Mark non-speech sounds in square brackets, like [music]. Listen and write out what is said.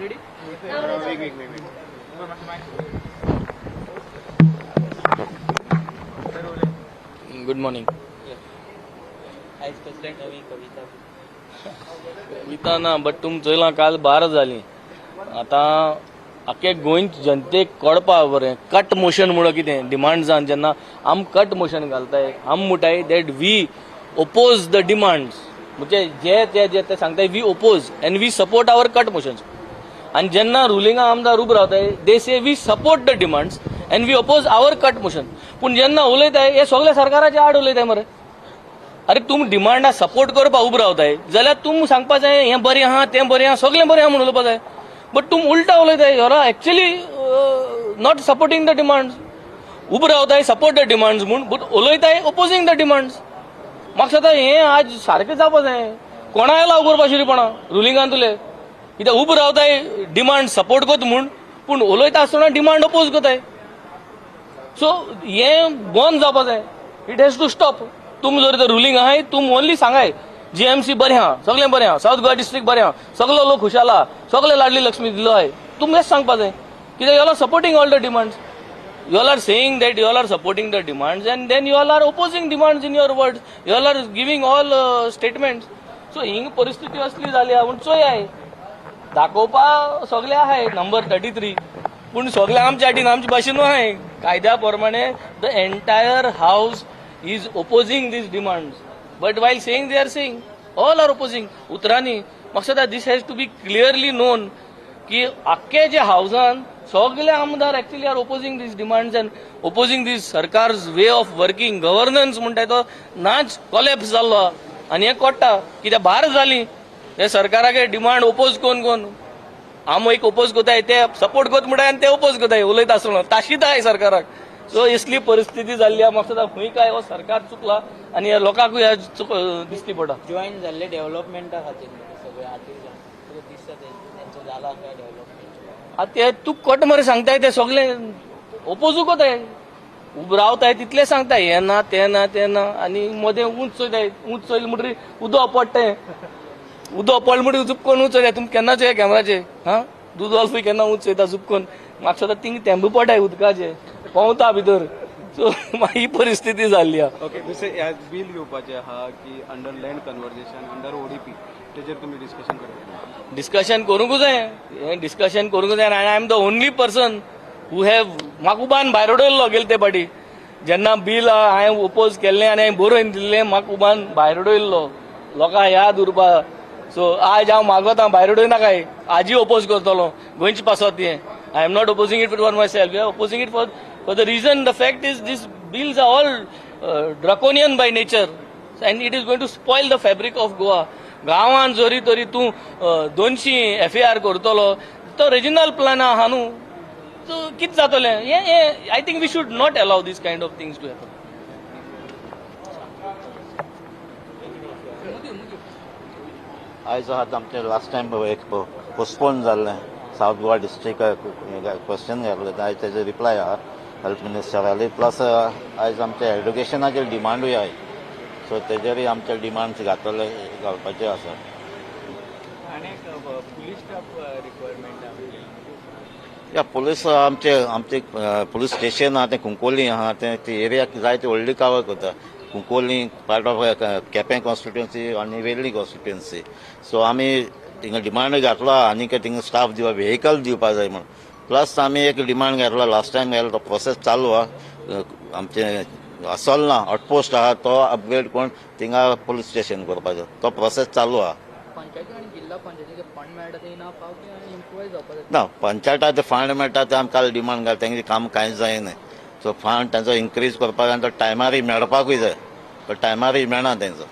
Ready वेग वेग वेग वेग गुड मॉर्निंग आयज प्रेसिडेंट नवी कविता. कविता ना बट तुम चोयलां काल बार जाली. आतां आख्खे गोंय जनतेक कळपा बरें कट मोशन म्हणून कितें डिमांड्सान जेन्ना. आम कट मोशन घालताय आम म्हणटाय that we oppose the demands म्हणजे जे ते जे ते सांगताय we oppose and we support our cut motions आणि जेन्ना रुलिंगा आमदार उबे रावताय they say we support the demands and we oppose our cut motion पूण जेन्ना उलयताय हे सगळे सरकाराचे आड उलयताय मरे अरे तुम डिमांडा सपोर्ट करपा उबे रावताय जाल्यार तुम सांगपा जाय हें बरें आहा तें बरें आहा सगळें बरें आहा म्हूण उलोवपा जाय बट तुम उलटा उलयताय you're actually not supporting the demands उबे रावताय सपोर्ट द डिमांड्स म्हूण बट उलयताय ओपोजींग द डिमांड्स म्हाका सांगता हें आज सारकें जावपा जाय कोणाय लाव करपा शिरीपणा रुलिंगान तुले कित्याक उबो रावताय डिमांड सपोर्ट कोत म्हूण पूण उलयता आसतना डिमांड अपोज कोताय सो हें बंद जावपा जाय इट हॅज टू स्टॉप तुम जर तर रुलींग आहाय तुम ओन्ली सांगाय जीएमसी बरें आहा सगळें बरें आहा साऊथ गोवा डिस्ट्रिक्ट बरें आहा सगळो लोक खुशाल आहा सगळे लाडली लक्ष्मी दिलो आहाय तुम हेच सांगपा जाय कित्याक you are supporting all the demands you all are saying that you all are supporting the demands and then you all are opposing demands in your words. You all are giving all uh, statements. So हिंग परिस्थिती असली जाल्या म्हूण चोय आहे. दाखोवपा सगळे आहे नंबर थर्टी थ्री पूण सगळे आमच्या हाटीन आमचे भाशेन आहे. कायद्या प्रमाणे the entire house is opposing this demands but while saying they are saying all are opposing उतरांनी म्हाका दिसता this has to be clearly known की आख्खे जे हावजान सगळे आमदार actually are opposing this demands and opposing this सरकार वे ऑफ वर्किंग गव्हर्नन्स म्हणटा तो नाच कॉलेप्स जाल्लो हा. आनी हें कोट्टा कित्याक भार जाली हे सरकाराके डिमांड ओपोज कोन कोन आम एक ओपोज कोताय ते सपोर्ट कोत म्हणटाय आनी ते ओपोज कोताय उलयता आसतना ताशीताय सरकाराक. सो इसली परिस्थिती जाल्ली आहा म्हाका दिसता खंय काय हो सरकार चुकला आनी ह्या लोकांकूय ह्या चुक दिसती पडटा जॉईन जाल्ले डेव्हलपमेंटा खातीर सगळे दिसता ते तेंचो जाला काय डेव्हलपमेंट आता ते तू कट मरे सांगताय ते सगळे ओपोजू कोताय उब रावताय तितले सांगताय हे ना ते ना ते ना आनी मदें उंच चोयताय उंच चोयले म्हणटरी उदो पडटाय उदो म्हणटरी झुपकोन उंच चोयताय तुमी केन्ना चोया कॅमेराचे? हा? दूद वालूय केन्ना उंच चोयता झुपकोन म्हाका सदां थिंग थेंब पडटाय उदकाचे. पोवता भितर. सो [laughs] ही परिस्थिती जाल्ली आहा. ओके दुसरें बील घेवपाचें आहा की under land conversion under ODP तेजेर तुमी डिस्कशन करता डिस्कशन करूंकूच जाय. हें डिस्कशन करूंकूच जाय. आनी I am the only person who have म्हाका उबान भायर उडयल्लो गेले ते फाटी जेन्ना बील हांवें ओपोज केल्लें आनी हांवें बरोवन दिल्लें म्हाका उबान भायर उडयल्लो लोकांक याद उरपा सो आज हांव मागोता भायर उडयनाकाय आजी ओपोज करतलो. गोंयची पासत हें I am not opposing it for myself I opposing it for for the reason the fact is this bills are all draconian by nature and it is going to spoil the fabric of Goa गांवान जरी तरी तूं दोनशी F R करतलो. तो regional plan आहा न्हू so कितें जातलें? हें हें I think we should not allow this kind of things to happen आयज आतां आमचें लास्ट टायम एक पोस्टपोन जाल्लें सावथ गोवा डिस्ट्रिक्ट क्वेश्चन घातलें आयज तेजे रिप्लाय आहा हेल्थ मिनिस्टर आली प्लस आयज आमचे एड्युकेशनाचेर डिमांडूय आहाय सो तेजेरूय आमचे डिमांड्स घातले घालपाचे आसा या पुलीस आमचे आमचे पुलीस स्टेशन आहा तें कुंकोली आहा तें ती एरिया जायती व्हडली कावर करता Cuncolim part of Quepem constituency आनी वेल्ली कॉन्स्टिट्युएन्सी सो आमी थिंगा डिमांड घातलो आनी थिंगा स्टाफ दिवपा व्हेकल दिवपा जाय म्हणून प्लस आमी एक डिमांड घातलो लास्ट टायम घातलो तो प्रोसेस चालू आहा आमचे असोल ना आउटपोस्ट आहा तो अपग्रेड करून थिंगा पुलीस स्टेशन करपाचो तो प्रोसेस चालू आहा ना पंचायता ते फंड मेळटा ते आमकां डिमांड घाल तेंगे काम कांयच जायना सो फंड तांचो इन्क्रीज करपाक आनी तो टायमारूय मेळपाकूय जाय तो टायमारूय मेळना तेंचो